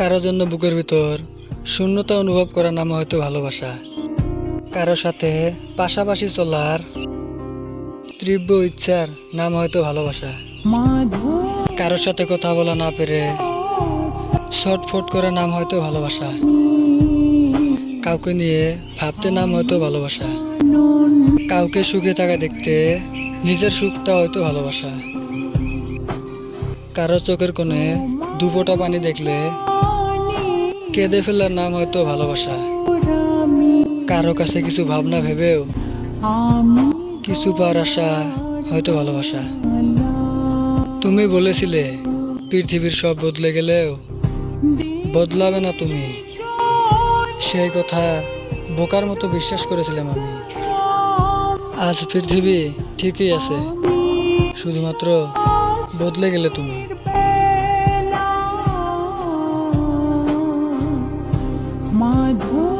কারোর জন্য বুকের ভিতর শূন্যতা অনুভব করার নাম হয়তো ভালোবাসা। কারও সাথে পাশাপাশি চলার তীব্র ইচ্ছার নাম হয়তো ভালোবাসা। কারোর সাথে কথা বলা না পেরে শর্টফট করার নাম হয়তো ভালোবাসা। কাউকে নিয়ে ভাবতে নাম হয়তো ভালোবাসা। কাউকে সুখে থাকা দেখতে নিজের সুখটা হয়তো ভালোবাসা। কারও চোখের কোণে দুপোটা পানি দেখলে কেঁদে ফেলার নাম হয়তো ভালোবাসা। কারও কাছে কিছু ভাবনা ভেবেও কিছু পাওয়ার আশা হয়তো ভালোবাসা। তুমি বলেছিলে, পৃথিবীর সব বদলে গেলেও বদলাবে না তুমি। সেই কথা বোকার মতো বিশ্বাস করেছিলাম আমি। আজ পৃথিবী ঠিকই আছে, শুধুমাত্র বদলে গেলে তুমি। my boy.